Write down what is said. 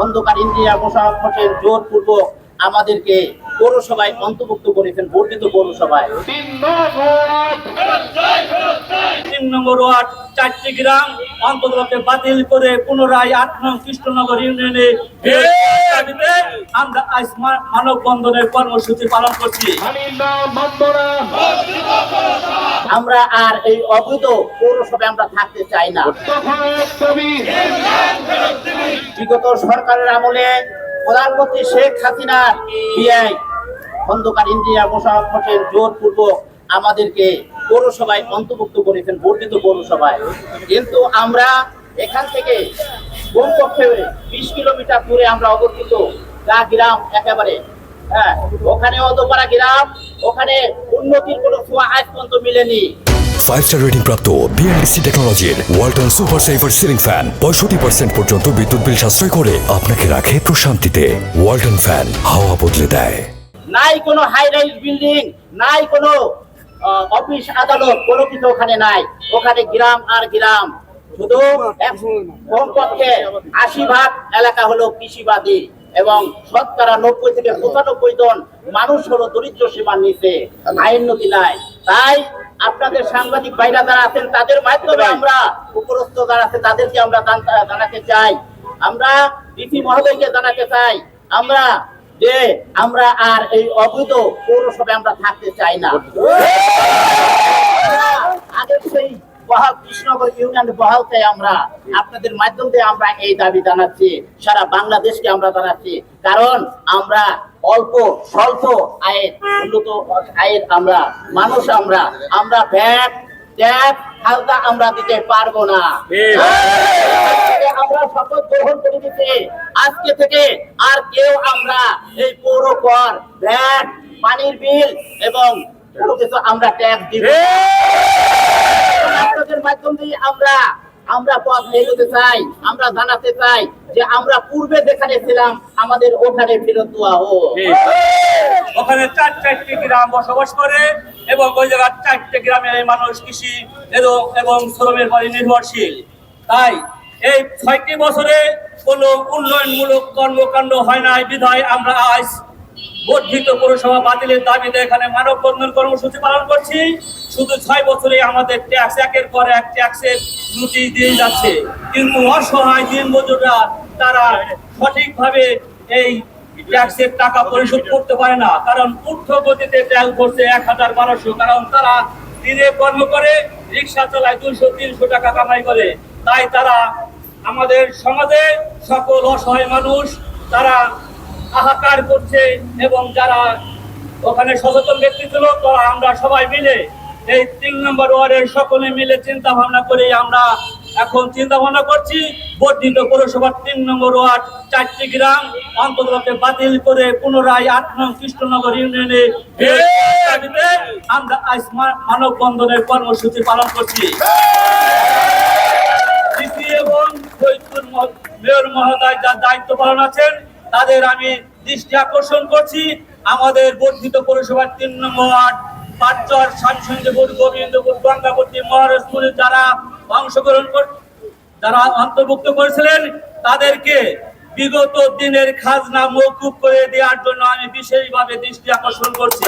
Khandakar India Mosharraf Hossain জোরপূর্বক আমাদেরকে পৌরসভায় অন্তর্ভুক্ত করেছেন বর্ধিত পৌরসভায়। তিন নম্বর ওয়ার্ড, চারটি গ্রাম অন্তর্গত বাতিল করে পুনরায় আট নং কৃষ্ণনগর ইউনিয়নে আমরা আজ মানববন্ধনের কর্মসূচি পালন করছি। আমরা আর এই অবৈধ পৌরসভায় আমরা থাকতে চাই না। বিগত সরকারের আমলে প্রধানমন্ত্রী শেখ হাসিনার বিআই, খন্দকার ইন্ডিয়া মোশারফ হোসেন জোরপূর্বক আমাদেরকে পৌরসভায় অন্তর্ভুক্ত করেছেন বর্ধিত পৌরসভায়। কিন্তু আমরা এখান থেকে কমপক্ষে বিশ কিলোমিটার দূরে আমরা অবস্থিত, যা গ্রাম একেবারে হ্যাঁ ওখানে অদপাড়া গ্রাম ওখানে উন্নতির কোনো ছোঁয়া আজ পর্যন্ত মিলেনি। ফাইভ স্টার রেটিং প্রাপ্ত বিএনডিসি টেকনোলজির Walton super saver ceiling fan পঁয়ষট্টি পার্সেন্ট পর্যন্ত বিদ্যুৎ বিল সাশ্রয় করে আপনাকে রাখে প্রশান্তিতে। ওয়ালটন ফ্যান হাওয়া বদলে দেয়। নাই কোনো হাই রাইজ বিল্ডিং নাই কোনো অফিস আদালত কোনো কিছু ওখানে নাই। ওখানে গ্রাম আর গ্রাম। শুধু কমপক্ষে আশি ভাগ এলাকা হলো কৃষিবাদী। এবং শতকরা নব্বই থেকে পঁচানব্বই জন মানুষ হলো দরিদ্র সীমার নিচে। আইন নথি নাই। তাই আপনাদের সাংবাদিক ভাইরা যারা আছেন তাদের মাধ্যমে আমরা উপরস্থ যারা আছে তাদেরকে আমরা জানতে- চাই। আমরা ডিসি মহোদয়কে জানাতে চাই। আমরা যে আমরা আর এই অবৈধ পৌরসভায় আমরা থাকতে চাই না। সেই বহাল ইউনিয়ন বহাল চাই আমরা আপনাদের মাধ্যম দিয়ে আমরা এই দাবি জানাচ্ছি সারা বাংলাদেশকে আমরা জানাচ্ছি। কারণ আমরা অল্প স্বল্প আয়ের উন্নত আয়ের আমরা মানুষ আমরা আমরা ভ্যাট ট্যাপ হালকা আমরা দিতে পারব না। আমরা শপথ গ্রহণ করে দিতে আজকে থেকে আর কেউ আমরা এই পৌর কর ভ্যাট পানির বিল এবং কোনো কিছু আমরা ট্যাক্স দিব মাধ্যম দিয়ে আমরা আমরা পথ এগোতে চাই, আমরা জানাতে চাই যে আমরা পূর্বে যেখানে ছিলাম, আমাদের ওখানে ফেরত দেওয়া হোক। ওখানে চার চারটি গ্রাম বসবাস করে এবং ওই জায়গার চারটে গ্রামের মানুষ কৃষি এবং শ্রমের পরে নির্ভরশীল। তাই এই ছয়টি বছরে কোনো উন্নয়নমূলক কর্মকাণ্ড হয় নাই, বিধায় আমরা আজ বর্ধিত পৌরসভা বাতিলের দাবিতে এখানে মানববন্ধন কর্মসূচি পালন করছি। শুধু ছয় বছরে আমাদের ট্যাক্স একের পর এক ট্যাক্সের নোটিশ দিয়ে যাচ্ছে। কিন্তু অসহায় দিন মজুররা তারা সঠিকভাবে এই ট্যাক্সের টাকা পরিশোধ করতে পারে না। কারণ ঊর্ধ্ব গতিতে ট্যাক্স করছে এক হাজার বারোশো। কারণ তারা দিনে কর্ম করে, রিক্সা চালায় দুশো, তিনশো টাকা কামাই করে। তাই তারা আমাদের সমাজে সকল অসহায় মানুষ, তারা হাহাকার করছে এবং যারা ওখানে সচেতন ব্যক্তি ছিল তারা আমরা সবাই মিলে এই তিন নম্বর ওয়ার্ডের সকলে মিলে চিন্তা ভাবনা করে আমরা এখন চিন্তা ভাবনা করছি, বর্ধিত পৌরসভার তিন নম্বর ওয়ার্ড চারটি গ্রাম অন্তর্গত বাতিল করে পুনরায় আট নং কৃষ্ণনগর ইউনিয়নে আমরা আজ মানববন্ধনের কর্মসূচি পালন করছি। এবং মেয়র মহোদয় যার দায়িত্ব পালন আছেন, তাদের আমি দৃষ্টি আকর্ষণ করছি। আমাদের বর্ধিত পৌরসভার তিন নম্বর ওয়ার্ড পাঁচচর শামসঞ্জপুর গোবিন্দপুর গঙ্গাপতি মহারাজপুরে যারা অংশগ্রহণ যারা অন্তর্ভুক্ত করেছিলেন, তাদেরকে বিগত দিনের খাজনা মৌকুব করে দেওয়ার জন্য আমি বিশেষভাবে দৃষ্টি আকর্ষণ করছি।